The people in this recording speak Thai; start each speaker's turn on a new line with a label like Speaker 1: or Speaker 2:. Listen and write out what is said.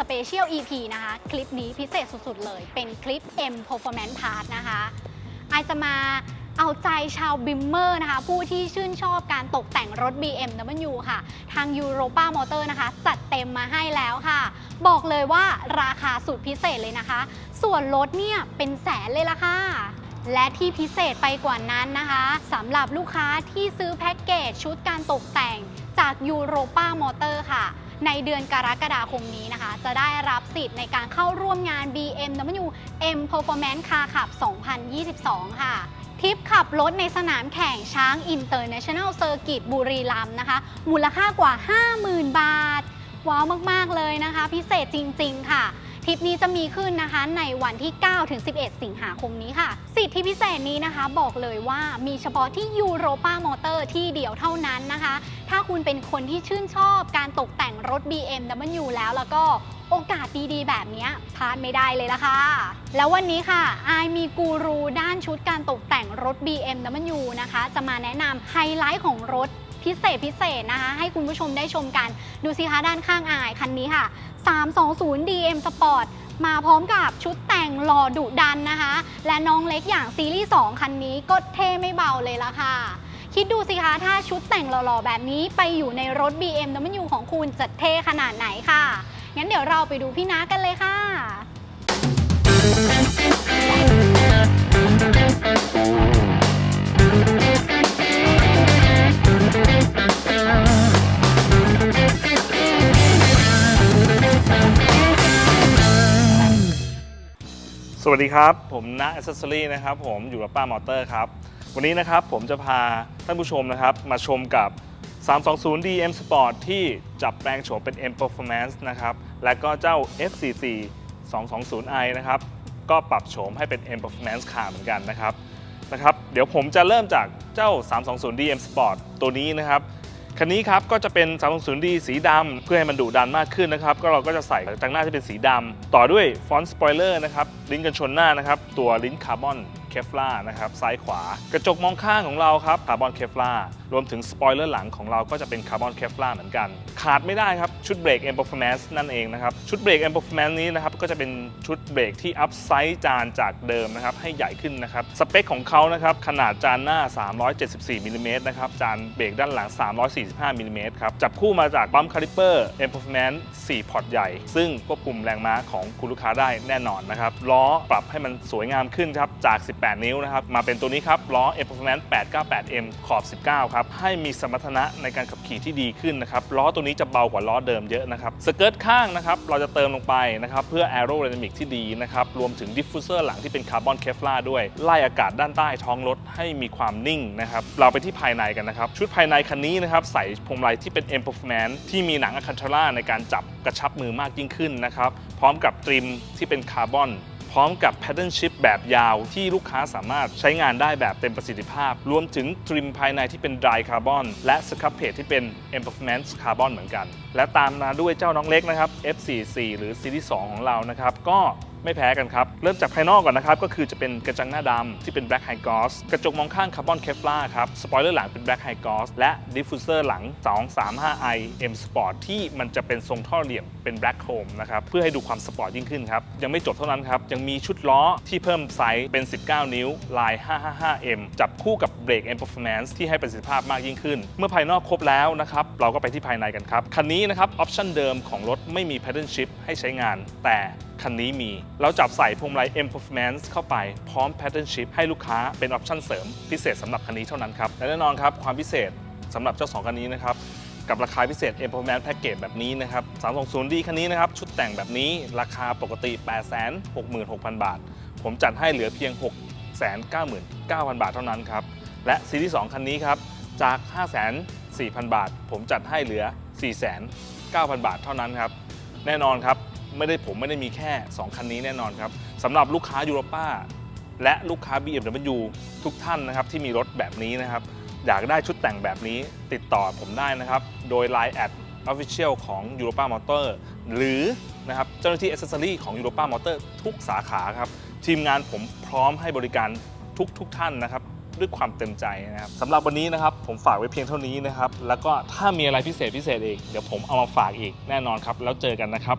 Speaker 1: Special EP นะคะ คลิปนี้พิเศษสุดๆเลย เป็นคลิป M Performance Part นะคะไอจะมาเอาใจชาวบิมเมอร์นะคะ ผู้ที่ชื่นชอบการตกแต่งรถ BMW ค่ะ ทาง Europa Motor นะคะ จัดเต็มมาให้แล้วค่ะ บอกเลยว่าราคาสุดพิเศษเลยนะคะ ส่วนลดเนี่ยเป็นแสนเลยละค่ะ และที่พิเศษไปกว่านั้นนะคะสำหรับลูกค้าที่ซื้อแพ็กเกจชุดการตกแต่งจาก Europa Motor ค่ะ ในเดือนกรกฎาคมนี้นะคะ จะได้รับสิทธิ์ในการเข้าร่วมงาน BMW M Performance Car Cup 2022 ค่ะทริปขับรถในสนามแข่งช้าง International Circuit บุรีรัมย์นะคะ มูลค่ากว่า 50,000 บาท ว้าวมาก ๆ เลยนะคะ พิเศษจริง ๆ ค่ะ ทริปนี้จะมีขึ้นนะคะในวันที่ 9 ถึง 11 สิงหาคมนี้ค่ะ สิทธิพิเศษนี้นะคะบอกเลยว่ามีเฉพาะที่ Europa Motor ที่เดียวเท่านั้นนะคะ ถ้าคุณเป็นคนที่ชื่นชอบการตกแต่งรถ BMW แล้วแล้วก็โอกาสดีๆ แบบนี้พลาดไม่ได้เลยละค่ะ แล้ววันนี้ค่ะอายมีกูรูด้านชุดการตกแต่งรถ BMW นะคะ จะมาแนะนำไฮไลท์ของรถ พิเศษพิเศษนะคะ ให้คุณผู้ชมได้ชมกัน ดูสิคะด้านข้างอายคันนี้ค่ะ 320 DM Sport มาพร้อมกับชุดแต่งหล่อดุดันนะคะ และน้องเล็กอย่างซีรีส์ 2 คันนี้ก็เท่ไม่เบาเลยละค่ะ คิดดูสิคะถ้าชุดแต่งหล่อๆ แบบนี้ไปอยู่ในรถ BMW ของคุณจะเท่ขนาดไหนค่ะ งั้นเดี๋ยวเราไปดูพี่นากันเลยค่ะ
Speaker 2: สวัสดีครับ ผมณ Accessory นะครับผมอยู่กับป้ามอเตอร์ครับ วันนี้นะครับผมจะพาท่านผู้ชมนะครับมาชมกับ 320D M Sport ที่จับแปลงโฉมเป็น M Performance นะครับและก็เจ้า F44 220i นะครับก็ปรับโฉมให้เป็น M Performance Car เหมือนกันนะครับนะครับ เดี๋ยวผมจะเริ่มจากเจ้า 320D M Sport ตัวนี้นะครับ คันนี้ครับก็จะเป็น 360D สีดำเพื่อให้มันดุดันมากขึ้นนะครับ ก็เราก็จะใส่จากหน้าจะเป็นสีดำต่อด้วยฟอนต์สปอยเลอร์นะครับ ลิ้นกันชนหน้านะครับ ตัวลิ้นคาร์บอน เคฟลานะครับซ้ายขวา กระจกมองข้างของเราครับคาร์บอนเคฟลารวมถึงสปอยเลอร์หลังของเราก็จะเป็นคาร์บอนเคฟลาเหมือนกัน ขาดไม่ได้ครับ ชุดเบรก M Performance นั่นเองนะครับ ชุดเบรก M Performance นี้นะครับก็จะเป็นชุดเบรกที่อัพไซส์จานจากเดิมนะครับให้ใหญ่ขึ้นนะครับสเปคของเขานะครับขนาดจานหน้า 374มิลลิเมตรนะครับจานเบรกด้านหลัง 345มิลลิเมตรครับจับคู่มาจากปั๊มคาลิเปอร์ M Performance 4พอร์ตใหญ่ ซึ่งควบคุมแรงม้าของคุณลูกค้าได้แน่นอนนะครับล้อปรับให้มันสวยงามขึ้นครับจาก18 นิ้วนะครับ มาเป็นตัวนี้ครับ ล้อ M Performance 898M ขอบ 19 ครับ ให้มีสมรรถนะในการขับขี่ที่ดีขึ้นนะครับ ล้อตัวนี้จะเบากว่าล้อเดิมเยอะนะครับ สเกิร์ตข้างนะครับ เราจะเติมลงไปนะครับ เพื่อ aerodynamic ที่ดีนะครับ รวมถึง diffuser หลังที่เป็นคาร์บอนเคฟลาด้วย ไล่อากาศด้านใต้ท้องรถให้มีความนิ่งนะครับ เราไปที่ภายในกันนะครับ ชุดภายในคันนี้นะครับใส่พวงมาลัยที่เป็น M Performance ที่มีหนังอะคันทาร่าในการจับกระชับมือมากยิ่งขึ้นนะครับ พร้อมกับตริมที่เป็นคาร์บอน พร้อมกับ pattern shift แบบยาวที่ลูกค้าสามารถใช้งานได้แบบเต็มประสิทธิภาพ รวมถึงทริมภายในที่เป็น dry carbon และสครับเพจที่เป็น M Performance Carbon เหมือนกัน และตามมาด้วยเจ้าน้องเล็กนะครับ F44 หรือซีรีส์2ของเรานะครับก็ ไม่แพ้กันครับ เริ่มจากภายนอกก่อนนะครับ ก็คือจะเป็นกระจังหน้าดำที่เป็น Black High Gloss กระจกมองข้างคาร์บอนเคฟลาครับ สปอยเลอร์หลังเป็น Black High Gloss และ Diffuser หลัง 235i M Sport ที่มันจะเป็นทรงท่อเหลี่ยมเป็น Black Chrome นะครับ เพื่อให้ดูความสปอร์ตยิ่งขึ้นครับ ยังไม่จบเท่านั้นครับ ยังมีชุดล้อที่เพิ่มไซส์เป็น 19 นิ้วลาย 555M จับคู่กับเบรก M Performance ที่ให้ประสิทธิภาพมากยิ่งขึ้น เมื่อภายนอกครบแล้วนะครับเราก็ไปที่ภายในกันครับคันนี้นะครับออปชั่นเดิมของรถไม่มี pattern shift ให้ใช้งาน แต่คันนี้มีเราจับใส่พวงมาลัย M Performance เข้าไปพร้อม pattern shift ให้ลูกค้าเป็นออปชั่นเสริมพิเศษสำหรับคันนี้เท่านั้นครับ และแน่นอนครับ ความพิเศษสำหรับเจ้าสองคันนี้นะครับ กับราคาพิเศษ M Performance Package แบบนี้นะครับ 320D คันนี้นะครับ ชุดแต่งแบบนี้ราคาปกติ 866,000 บาท ผมจัดให้เหลือเพียง 699,000 บาทเท่านั้นครับ และซีรีส์2คันนี้ครับจาก 504,000 บาท ผมจัดให้เหลือ 409,000 บาทเท่านั้นครับแน่นอนครับ ไม่ได้ผมไม่ได้มีแค่ 2 คันนี้แน่นอนครับสำหรับลูกค้ายูโรป้าและลูกค้า BMW ทุกท่านนะครับที่มีรถแบบนี้นะครับ อยากได้ชุดแต่งแบบนี้ติดต่อผมได้นะครับ โดย Line แอด Official ของ Europa Motor หรือนะครับเจ้าหน้าที่ Accessory ของ Europa Motor ทุกสาขาครับ ทีมงานผมพร้อมให้บริการทุกทุกท่านนะครับ ด้วยความเต็มใจนะครับสำหรับวันนี้นะครับผมฝากไว้เพียงเท่านี้นะครับ แล้วก็ถ้ามีอะไรพิเศษพิเศษอีกเดี๋ยวผมเอามาฝากอีกแน่นอนครับ แล้วเจอกันนะครับ